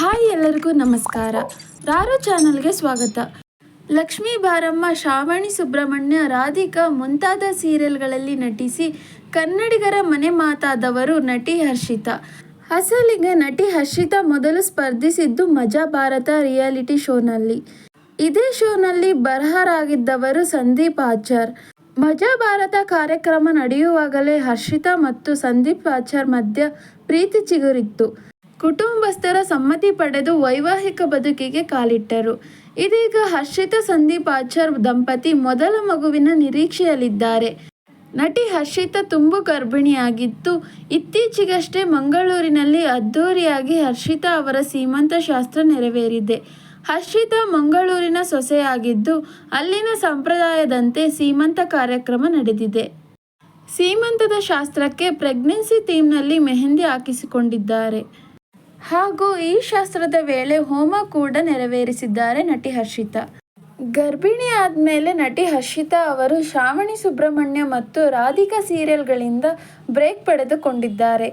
Hi ಎಲ್ಲರಿಗೂ ನಮಸ್ಕಾರ. ರಾರೋ ಚಾನಲ್ಗೆ ಸ್ವಾಗತ. ಲಕ್ಷ್ಮೀ ಬಾರಮ್ಮ, ಶ್ರಾವಣಿ ಸುಬ್ರಹ್ಮಣ್ಯ, ರಾಧಿಕಾ ಮುಂತಾದ ಸೀರಿಯಲ್ಗಳಲ್ಲಿ ನಟಿಸಿ ಕನ್ನಡಿಗರ ಮನೆ ಮಾತಾದವರು ನಟಿ ಹರ್ಷಿತಾ. ಅಸಲಿಗೆ ನಟಿ ಹರ್ಷಿತಾ ಮೊದಲು ಸ್ಪರ್ಧಿಸಿದ್ದು ಮಜಾ ಭಾರತ ರಿಯಾಲಿಟಿ ಶೋನಲ್ಲಿ. ಇದೇ ಶೋನಲ್ಲಿ ಬರಹರಾಗಿದ್ದವರು ಸಂದೀಪ್ ಆಚಾರ್. ಮಜಾ ಭಾರತ ಕಾರ್ಯಕ್ರಮ ನಡೆಯುವಾಗಲೇ ಹರ್ಷಿತಾ ಮತ್ತು ಸಂದೀಪ್ ಆಚಾರ್ ಮಧ್ಯ ಪ್ರೀತಿ ಚಿಗುರಿತ್ತು. ಕುಟುಂಬಸ್ಥರ ಸಮ್ಮತಿ ಪಡೆದು ವೈವಾಹಿಕ ಬದುಕಿಗೆ ಕಾಲಿಟ್ಟರು. ಇದೀಗ ಹರ್ಷಿತಾ ಸಂದೀಪ್ ಆಚಾರ್ ದಂಪತಿ ಮೊದಲ ಮಗುವಿನ ನಿರೀಕ್ಷೆಯಲ್ಲಿದ್ದಾರೆ. ನಟಿ ಹರ್ಷಿತಾ ತುಂಬು ಗರ್ಭಿಣಿಯಾಗಿತ್ತು ಇತ್ತೀಚೆಗಷ್ಟೇ ಮಂಗಳೂರಿನಲ್ಲಿ ಅದ್ಧೂರಿಯಾಗಿ ಹರ್ಷಿತಾ ಅವರ ಸೀಮಂತ ಶಾಸ್ತ್ರ ನೆರವೇರಿದೆ. ಹರ್ಷಿತಾ ಮಂಗಳೂರಿನ ಸೊಸೆಯಾಗಿದ್ದು, ಅಲ್ಲಿನ ಸಂಪ್ರದಾಯದಂತೆ ಸೀಮಂತ ಕಾರ್ಯಕ್ರಮ ನಡೆದಿದೆ. ಸೀಮಂತದ ಶಾಸ್ತ್ರಕ್ಕೆ ಪ್ರೆಗ್ನೆನ್ಸಿ ಥೀಮ್ನಲ್ಲಿ ಮೆಹಂದಿ ಹಾಕಿಸಿಕೊಂಡಿದ್ದಾರೆ. ಹಾಗೂ ಈ ಶಾಸ್ತ್ರದ ವೇಳೆ ಹೋಮ ಕೂಡ ನೆರವೇರಿಸಿದ್ದಾರೆ ನಟಿ ಹರ್ಷಿತಾ. ಗರ್ಭಿಣಿ ಆದಮೇಲೆ ನಟಿ ಹರ್ಷಿತಾ ಅವರು ಶ್ರಾವಣಿ ಸುಬ್ರಹ್ಮಣ್ಯ ಮತ್ತು ರಾಧಿಕಾ ಸೀರಿಯಲ್ಗಳಿಂದ ಬ್ರೇಕ್ ಪಡೆದುಕೊಂಡಿದ್ದಾರೆ.